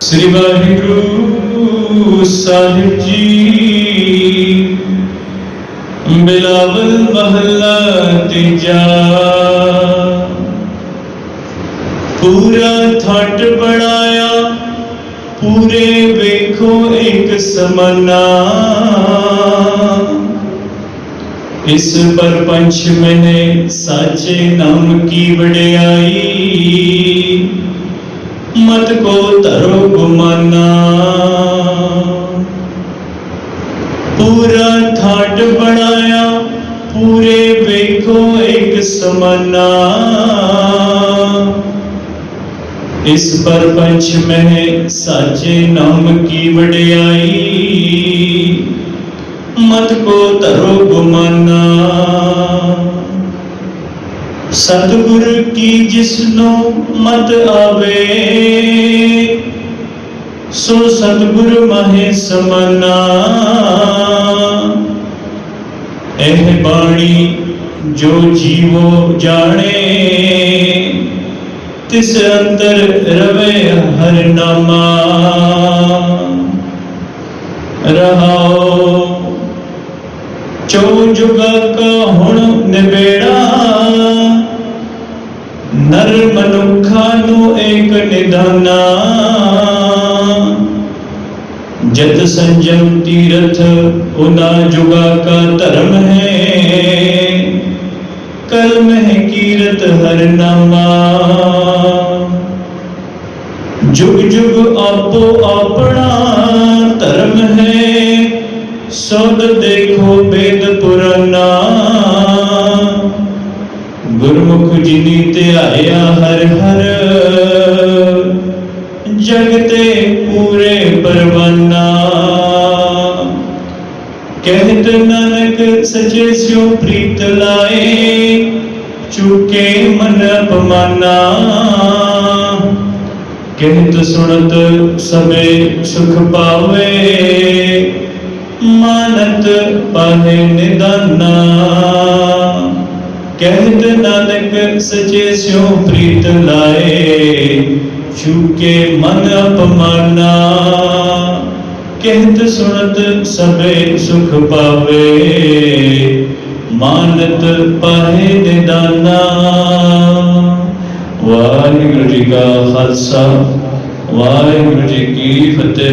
ਸ੍ਰੀ ਵਾਹਿਗੁਰੂ ਸਾਹਿਬ ਜੀ। ਬਿਲਾਵਲ ਮਹੱਲਾ ਤੀਜਾ ਪੂਰਾ ਠੱਟ ਬਣਾਇਆ, ਪੂਰੇ ਵੇਖੋ ਇੱਕ ਸਮਨਾ। ਇਸ ਪਰਪੰਚ ਮੈਨੇ ਸਾਚੇ ਨਾਮ ਕੀ ਵਡਿਆਈ। ਮਤ ਕੋ ਧਰੋ ਗੁਮਾਨਾ। ਪੂਰਾ ਠਾਟ ਬਣਾਇਆ, ਪੂਰੇ ਵੇਖੋ ਇੱਕ ਸਮਾਨਾ। ਇਸ ਪਰ ਪੰਛ ਮਹਿ ਸਾਚੇ ਨਾਮ ਕੀ ਵਡਿਆਈ? ਮਤ ਕੋ ਧਰੋ ਗੁਮਾਨਾ। ਸਤਿਗੁਰ ਕੀ ਜਿਸਨੂੰ ਮਤ ਆਵੇ, ਸੋ ਸਤਿਗੁਰ ਮਹੇ ਸਮਨਾ। ਇਹ ਬਾਣੀ ਜੋ ਜੀਵੋ ਜਾਣੇ, ਤਿਸ ਅੰਦਰ ਰਵੇ ਹਰ ਨਾਮਾ। ਰਹਾਓ ਚੋ ਜੁਗਾ ਕਾ ਹੁਣ ਨਿਬੇੜਾ। ਨਰ ਮਨੁੱਖਾਂ ਨੂੰ ਏਕ ਨਿਧਾਨਾ ਜਦ ਸੰਜਮ ਤੀਰਥ, ਉਨਾ ਜੁਗਾ ਕਾ ਧਰਮ ਹੈ। ਕਲਮ ਹੈ ਕੀਰਤ ਹਰ ਨਾਮਾ। ਜੁਗ ਜੁਗ ਆਪੋ ਆਪਣਾ ਧਰਮ ਹੈ। ਸੋਧ ਦੇਖੋ ਬੇਦ ਗੁਰਮੁਖ ਜਿਨੀ ਧਿਆਇਆ ਹਰ ਹਰ ਜਗਤੇ ਪੂਰੇ ਪਰਵਾਨਾ। ਕਹਿਤ ਨਾਨਕ ਸਚੇ ਸਿਉ ਪ੍ਰੀਤ ਲਾਏ, ਚੁਕੇ ਮਨ ਅਪਮਾਨਾ। ਕਹਿਤ ਸੁਣਤ ਸਭੇ ਸੁਖ ਪਾਵੇ, ਮਾਨਤ ਪਾਹੇ ਨਿਦਾਨਾ। ਕਹਿਤ ਨਾਨਕ ਸਚੇ ਸਿਉ ਪ੍ਰੀਤ ਲਾਏ ਚੁਕੇ ਮਨ ਅਪਮਾਨਾ। ਕਹਿਤ ਸੁਣਤ ਸਭੇ ਸੁਖ ਪਾਵੇ, ਮਾਨਤ ਪਾਹੇ ਨਿਦਾਨਾ। ਵਾਹਿਗੁਰੂ ਜੀ ਕਾ ਖਾਲਸਾ, ਵਾਹਿਗੁਰੂ ਜੀ ਕੀ ਫਤਿਹ।